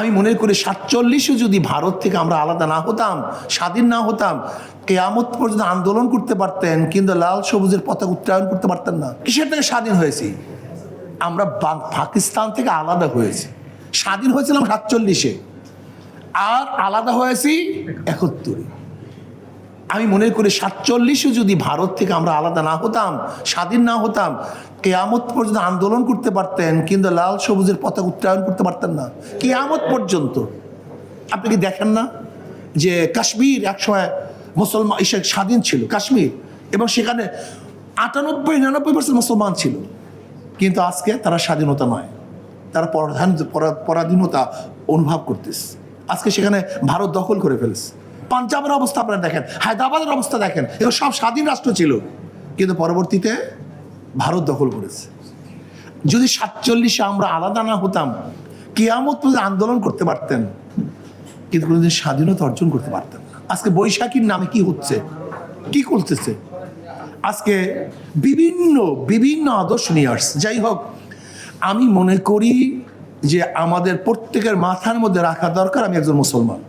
আমি মনে করি সাতচল্লিশে যদি ভারত থেকে আমরা আলাদা না হতাম, স্বাধীন না হতাম, কেয়ামত পর্যন্ত আন্দোলন করতে পারতেন, কিন্তু লাল সবুজের পতাকা উত্তরায়ণ করতে পারতেন না। কিসের থেকে স্বাধীন হয়েছি? আমরা পাকিস্তান থেকে আলাদা হয়েছি। স্বাধীন হয়েছিলাম সাতচল্লিশে। আর আলাদা হয়েছি একাত্তরে। আমি মনে করি সাতচল্লিশে যদি ভারত থেকে আমরা আলাদা না হতাম, স্বাধীন না হতাম, কেয়ামত পর্যন্ত আন্দোলন করতে পারতেন, কিন্তু লাল সবুজের পতাকা উত্তরায়ণ করতে পারতেন না। কেয়ামত পর্যন্ত। আপনি কি দেখেন না যে কাশ্মীর একসময় মুসলমান স্বাধীন ছিল, কাশ্মীর, এবং সেখানে আটানব্বই, নিরানব্বই পার্সেন্ট মুসলমান ছিল। কিন্তু আজকে তারা স্বাধীনতা নয়। তারা পরাধীন, পরাধীনতা অনুভব করতেছে। আজকে সেখানে ভারত দখল করে ফেলেছে। পাঞ্জাবের অবস্থা আপনারা দেখেন, হায়দ্রাবাদের অবস্থা দেখেন, এগুলো সব স্বাধীন রাষ্ট্র ছিল। কিন্তু পরবর্তীতে ভারত দখল করেছে। যদি সাতচল্লিশে আমরা আলাদা না হতাম, কেয়ামত আন্দোলন করতে পারতেন, কিন্তু কোনোদিন স্বাধীনতা অর্জন করতে পারতেন আজকে বৈশাখীর নামে কি হচ্ছে? কি করতেছে? আজকে বিভিন্ন বিভিন্ন আদর্শ নিয়ে আসছে। যাই হোক, আমি মনে করি যে আমাদের প্রত্যেকের মাথার মধ্যে রাখা দরকার আমি একজন মুসলমান।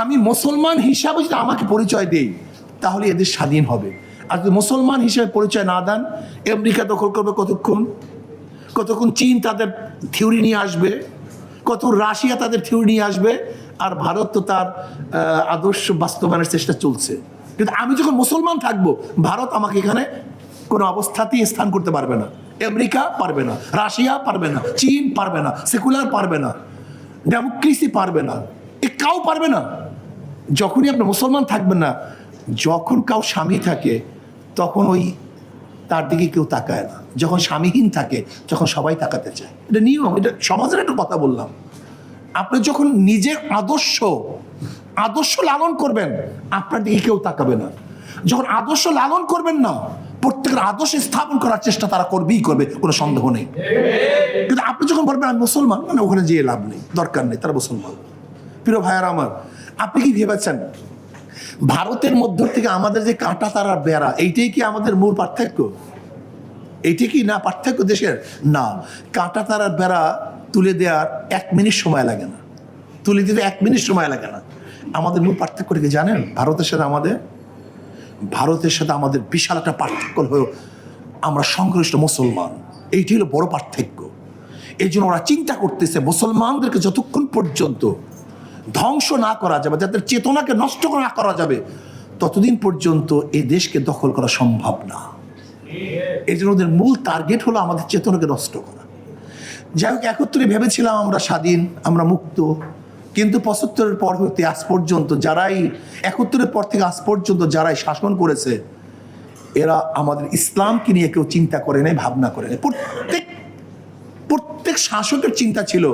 আমি মুসলমান হিসাবে যদি আমাকে পরিচয় দেই, তাহলে এদের স্বাধীন হবে। আর যদি মুসলমান হিসেবে পরিচয় না দেন, আমেরিকা দখল করবে কতক্ষণ? কতক্ষণ চীন তাদের থিওরি নিয়ে আসবে? কত রাশিয়া তাদের থিওরি নিয়ে আসবে? আর ভারত তো তার আদর্শ বাস্তবায়নের চেষ্টা চলছে। কিন্তু আমি যখন মুসলমান থাকব, ভারত আমাকে এখানে কোনো অবস্থাতেই স্থান করতে পারবে না। আমেরিকা পারবে না, রাশিয়া পারবে না, চীন পারবে না, সেকুলার পারবে না, ডেমোক্রেসি পারবে না, এ কাউ পারবে না। যখনই আপনি মুসলমান থাকবেন না, যখন কাউ স্বামী থাকে, তখন ওই তার দিকে কেউ তাকায় না। যখন স্বামীহীন থাকে, তখন সবাই তাকাতে চায়। এটা নিয়ম, এটা সমাজের একটা কথা বললাম। আপনি যখন নিজের আদর্শ আদর্শ লালন করবেন, আপনার দিকে কেউ তাকাবে না। যখন আদর্শ লালন করবেন না, প্রত্যেকের আদর্শ স্থাপন করার চেষ্টা তারা করবেই করবে, কোনো সন্দেহ নেই। কিন্তু আপনি যখন বলবেন, আমি মুসলমান মানে ওখানে যেয়ে লাভ নেই, দরকার নেই, তারা মুসলমান। প্রিয় ভাইয়ার আমার আপনি কি ভেবেছেন? ভারতের মধ্য থেকে আমাদের যে কাঁটা তারা বেড়া, এইটাই কি আমাদের মূল পার্থক্য? এইটা কি না পার্থক্য দেশের? না, কাঁটা তারার বেড়া তুলে দেওয়ার এক মিনিট সময় লাগে না। তুলে দিতে এক মিনিট সময় লাগে না। আমাদের মূল পার্থক্য কি জানেন? ভারতের সাথে আমাদের, ভারতের সাথে আমাদের বিশাল একটা পার্থক্য হলো আমরা সংশ্লিষ্ট মুসলমান। এইটি হলো বড় পার্থক্য। এই জন্য ওরা চিন্তা করতেছে, মুসলমানদেরকে যতক্ষণ পর্যন্ত ধ্বংস না করা যাবে, যাদের চেতনাকে নষ্ট না করা যাবে, ততদিন পর্যন্ত এই দেশকে দখল করা সম্ভব না। এই জন্য ওদের মূল টার্গেট হলো আমাদের চেতনাকে নষ্ট করা। যাই হোক, একত্রে ভেবেছিলাম আমরা স্বাধীন, আমরা মুক্ত, কিন্তু পঁচাত্তরের পর হতে আজ পর্যন্ত যারাই একত্তরের পর থেকে আজ পর্যন্ত যারাই শাসন করেছে, এরা আমাদের ইসলামকে নিয়ে কেউ চিন্তা করে নাই, ভাবনা করে নাই। প্রত্যেক প্রত্যেক শাসকের চিন্তা ছিল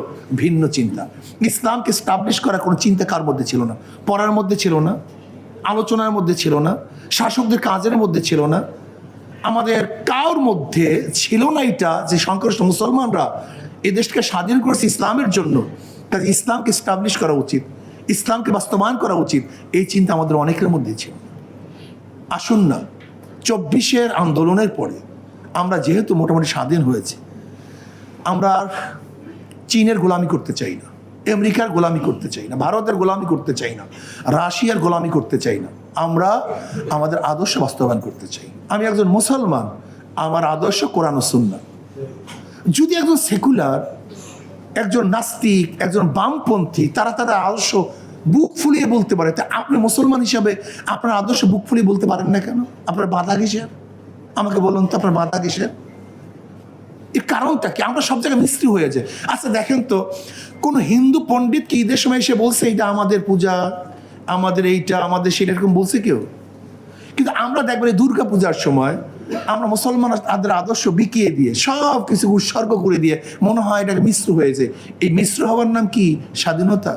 ভিন্ন চিন্তা। ইসলামকে স্টাবলিশ করার কোনো চিন্তা কার মধ্যে ছিল না? পড়ার মধ্যে ছিল না, আলোচনার মধ্যে ছিল না, শাসকদের কাজের মধ্যে ছিল না। আমাদের কার মধ্যে ছিল না এটা যে সংখ্যাগরিষ্ঠ মুসলমানরা এই দেশকে স্বাধীন করেছে ইসলামের জন্য। তাই ইসলামকে স্টাবলিশ করা উচিত, ইসলামকে বাস্তবায়ন করা উচিত, এই চিন্তা আমাদের অনেকের মধ্যে ছিল। আসুন না, চব্বিশের আন্দোলনের পরে আমরা যেহেতু মোটামুটি স্বাধীন হয়েছি আমরা চীনের গোলামি করতে চাই না, আমেরিকার গোলামি করতে চাই না, ভারতের গোলামি করতে চাই না, রাশিয়ার গোলামি করতে চাই না, আমরা আমাদের আদর্শ বাস্তবায়ন করতে চাই। আমি একজন মুসলমান, আমার আদর্শ কোরআন ও সুন্নাহ। যদি একজন সেকুলার, একজন নাস্তিক, একজন বামপন্থী, তারা তারা আদর্শ বুক ফুলিয়ে বলতে পারে, তা আপনি মুসলমান হিসাবে আপনার আদর্শ বুক ফুলিয়ে বলতে পারেন না কেন? আপনার বাধা কিসের? আমাকে বলুন তো আপনার বাধা কিসের? এর কারণটা কি? আমরা সব জায়গায় মিস্ত্রি হয়ে যায় আচ্ছা দেখেন তো, কোন হিন্দু পণ্ডিত কি ঈদের সময় এসে বলছে এটা আমাদের পূজা, আমাদের এইটা, আমাদের সেটা এরকম বলছে কেউ? কিন্তু আমরা দেখবেন এই দুর্গা পূজার সময় আমরা মুসলমান তাদের আদর্শ বিকিয়ে দিয়ে, সব কিছু উৎসর্গ করে দিয়ে মনে হয় এটাকে মিশ্র হয়েছে এই মিশ্র হওয়ার নাম কি? স্বাধীনতা।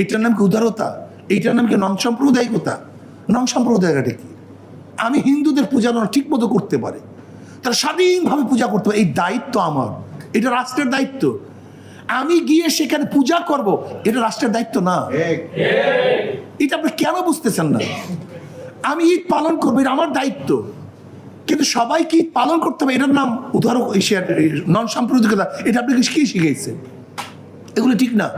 এটার নাম কি উদারতা? এইটার নাম কি নন সাম্প্রদায়িকতা নন সাম্প্রদায়িকতা কি? আমি হিন্দুদের পূজা ঠিক মতো করতে পারে। তারা স্বাধীনভাবে পূজা করতে। এই দায়িত্ব আমার। এটা রাষ্ট্রের দায়িত্ব। আমি গিয়ে সেখানে পূজা করব, এটা রাষ্ট্রের দায়িত্ব না। এটা আপনি কেন বুঝতেছেন না? আমি ঈদ পালন করব, এটা আমার দায়িত্ব। কিন্তু সবাইকে ঈদ পালন করতে হবে, এটার নাম উদাহরণ নন সাম্প্রদায়িকতা এটা আপনাকে কি শিখেছে এগুলো ঠিক না।